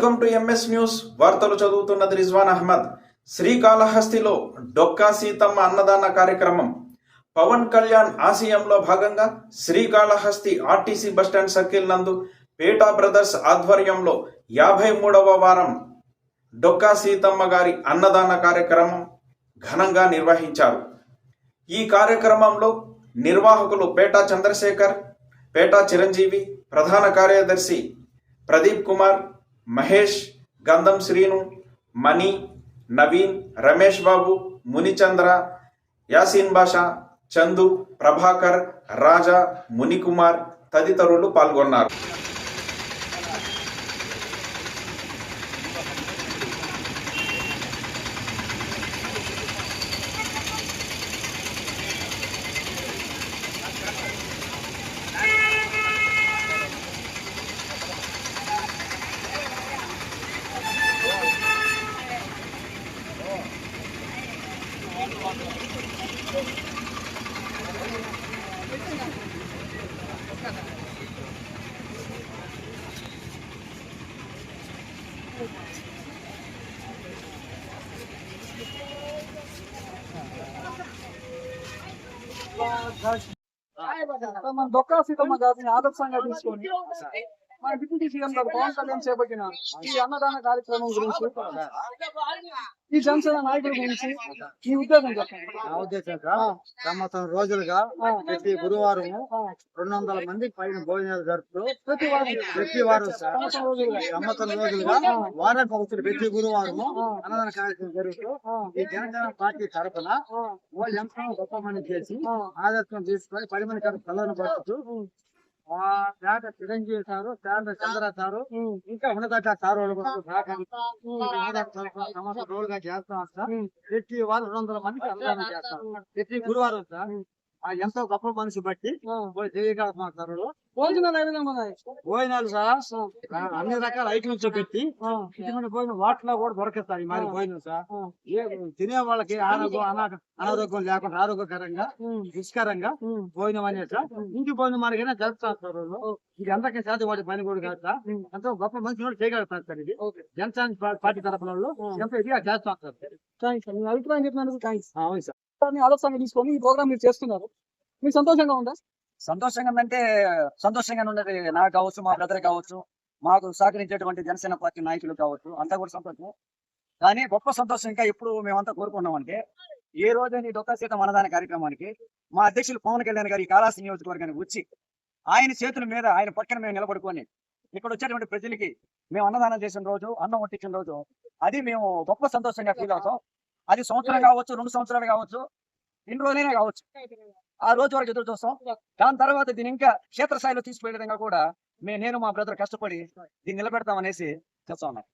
Welcome to MS news. వార్తలు చదువుతున్నది రిజ్వాన్ అహ్మద్. శ్రీకాళహస్తిలో డొక్కా సీతమ్మ అన్నదాన కార్యక్రమం. పవన్ కళ్యాణ్ ఆశయంలో భాగంగా Srikalahasti RTC bus stand circle నందు పేటా బ్రదర్స్ ఆధ్వర్యంలో యాభై మూడవ వారం డొక్కా సీతమ్మ గారి అన్నదాన కార్యక్రమం ఘనంగా నిర్వహించారు. ఈ కార్యక్రమంలో నిర్వాహకులు పేటా చంద్రశేఖర్ పేటా చిరంజీవి ప్రధాన కార్యదర్శి ప్రదీప్ కుమార్ మహేష్ గంధం శ్రీను మణి నవీన్ రమేష్ బాబు మునిచంద్ర యాసీన్ బాషా చందు ప్రభాకర్ రాజా మునికుమార్ తదితరులు పాల్గొన్నారు. మన దొక్కా సీతమ్మ గారిని ఆదర్శంగా తీసుకొని మన డిప్యూటీ సీఎం గారు పవన్ కళ్యాణ్ చేపట్టిన ఈ అన్నదాన కార్యక్రమం గురించి ఈ జనసేన నాయకుల గురించి ఈ ఉద్దేశం చెప్పండి. నా ఉద్దేశం సార్ సంవత్సరం రోజులుగా ప్రతి గురువారం రెండు వందల మంది పైన భోజనాలు జరుపుతూ ప్రతి వారం. ప్రతి వారం సార్ సంవత్సరం రోజులుగా. వారానికి ఒకటి ప్రతి గురువారం అన్నదాన కార్యక్రమం జరుగుతూ ఈ జనసేన పార్టీ తరఫున వాళ్ళు ఎంతో గొప్ప మంది చేసి ఆదర్శం తీసుకొని పది మంది కలిసి పిల్లలను పడుతూ పేట చిరంజీవి సారు పేట చంద్ర సారు ఇంకా ఉన్నదట సారు సంవత్సరం రోజులుగా చేస్తాం సార్. ప్రతి వారం రెండు వందల మందికి అన్నదానం చేస్తాం. ప్రతి గురువారం సార్. ఎంతో గొప్ప మనిషి బట్టి భోజనాలు ఏ విధంగా ఉన్నాయి? భోజనాలు సార్ అన్ని రకాల ఐటమ్స్ పెట్టి భోజనం వాటిలో కూడా దొరకిస్తారు ఈ మరి భోజనం సార్. ఏ తినే వాళ్ళకి ఆరోగ్యం అనా అనారోగ్యం లేకుండా ఆరోగ్యకరంగా రుచికరంగా భోజనం అనేది సార్. ఇంటి భోజనం మనకైనా జరుపుతారు సార్. ఇది అందరికీ సాధ్యం వాటి పని కూడా కాదు సార్. ఎంతో గొప్ప మనిషి కూడా చేయగలుగుతారు సార్ ఇది జనసేన పార్టీ తరఫున వాళ్ళు ఎంతో ఇదిగా చేస్తాం సార్. థ్యాంక్స్ మీ అభిప్రాయం చెప్పినందుకు థ్యాంక్స్ అవును సార్. ఆలోచన తీసుకొని ఈ ప్రోగ్రామ్ మీరు చేస్తున్నారు. మీకు సంతోషంగా ఉందా? సంతోషంగా ఉందంటే సంతోషంగా ఉన్నది. నాకు కావచ్చు మా బ్రదర్ కావచ్చు మాకు సహకరించేటువంటి జనసేన పార్టీ నాయకులు కావచ్చు అంతా కూడా సంతోషం. కానీ గొప్ప సంతోషం ఇంకా ఎప్పుడు మేమంతా కోరుకున్నామంటే ఏ రోజైనా ఈ దొక్క సీతం అన్నదాన కార్యక్రమానికి మా అధ్యక్షులు పవన్ కళ్యాణ్ గారి ఈ కాళాసి నియోజకవర్గానికి వచ్చి ఆయన చేతుల మీద ఆయన పక్కన మేము నిలబడుకొని ఇక్కడ వచ్చేటువంటి ప్రజలకి మేము అన్నదానం చేసిన రోజు అన్నం వట్టించిన రోజు అది మేము గొప్ప సంతోషంగా ఫీల్ అవుతాం. అది సంవత్సరం కావచ్చు రెండు సంవత్సరాలు కావచ్చు ఎన్ని రోజులైనా కావచ్చు. ఆ రోజు వరకు ఎదురు చూస్తాం. దాని తర్వాత దీన్ని ఇంకా క్షేత్రస్థాయిలో తీసుకుపోయే విధంగా కూడా మే నేను మా బ్రదర్ కష్టపడి దీన్ని నిలబెడతాం అనేసి చెప్తా ఉన్నాం.